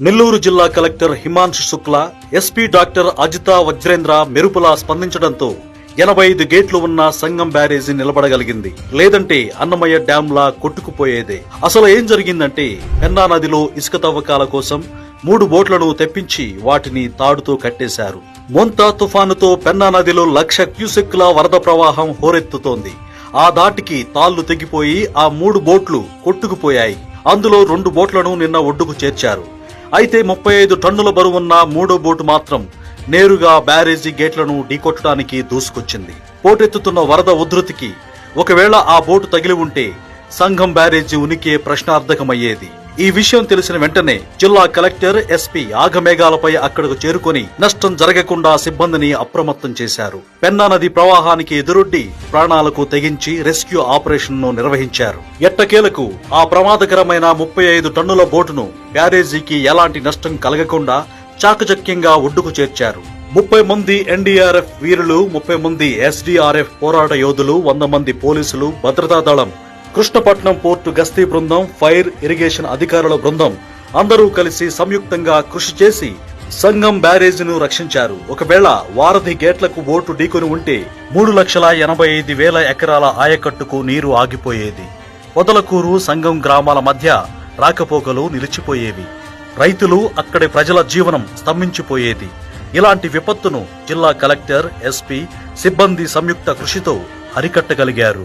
నెల్లూరు జిల్లా collector Himanshu Shukla SP doctor Ajitha Vajrendra మెరుపులా స్పందించడంతో ఎనభై ఐదు గేట్లు ఉన్న సంగం బ్యారేజీ నిలబడగలిగింది. లేదంటే అన్నమయ్య డ్యాంలా కొట్టుకుపోయేదే. అసలు ఏం జరిగిందంటే పెన్నా నదిలో ఇసుక తవ్వకాల కోసం మూడు బోట్లను తెప్పించి వాటిని తాడుతో కట్టేశారు. మొంతా తుఫానుతో పెన్నా నదిలో లక్ష క్యూసెక్కుల వరద ప్రవాహం హోరెత్తుతోంది. ఆ దాటికి తాళ్ళు తెగిపోయి ఆ మూడు బోట్లు కొట్టుకుపోయాయి. అందులో రెండు బోట్లను నిన్న ఒడ్డుకు చేర్చారు. అయితే ముప్పై ఐదు టన్నుల బరువున్న మూడో బోటు మాత్రం నేరుగా బ్యారేజీ గేట్లను ఢీకొట్టడానికి దూసుకొచ్చింది. పోటెత్తుతున్న వరద ఉధృతికి ఒకవేళ ఆ బోటు తగిలి ఉంటే సంఘం బ్యారేజీ ఉనికి ప్రశ్నార్థకమయ్యేది. ఈ విషయం తెలిసిన వెంటనే జిల్లా కలెక్టర్ ఎస్పీ ఆగమేఘాలపై అక్కడకు చేరుకొని నష్టం జరగకుండా సిబ్బందిని అప్రమత్తం చేశారు. పెన్నా నది ప్రవాహానికి ఎదురొడ్డి ప్రాణాలకు తెగించి రెస్క్యూ ఆపరేషన్ను నిర్వహించారు. ఎట్టకేలకు ఆ ప్రమాదకరమైన ముప్పై ఐదు టన్నుల బోటును బ్యారేజీకి ఎలాంటి నష్టం కలగకుండా చాకచక్యంగా ఒడ్డుకు చేర్చారు. ముప్పై మంది ఎన్డీఆర్ఎఫ్ వీరులు ముప్పై మంది ఎస్డీఆర్ఎఫ్ పోరాట యోధులు వంద మంది పోలీసులు భద్రతా దళం కృష్ణపట్నం పోర్టు గస్తీ బృందం ఫైర్ ఇరిగేషన్ అధికారుల బృందం అందరూ కలిసి సంయుక్తంగా కృషి చేసి సంగం బ్యారేజీను రక్షించారు. ఒకవేళ వారధి గేట్లకు ఓటు ఢీకొని ఉంటే మూడు లక్షల ఎనభై ఐదు వేల ఎకరాల ఆయకట్టుకు నీరు ఆగిపోయేది. పొదలకూరు సంగం గ్రామాల మధ్య రాకపోకలు నిలిచిపోయేవి. రైతులు అక్కడి ప్రజల జీవనం స్తంభించిపోయేది. ఇలాంటి విపత్తును జిల్లా కలెక్టర్ ఎస్పీ సిబ్బంది సంయుక్త కృషితో అరికట్టగలిగారు.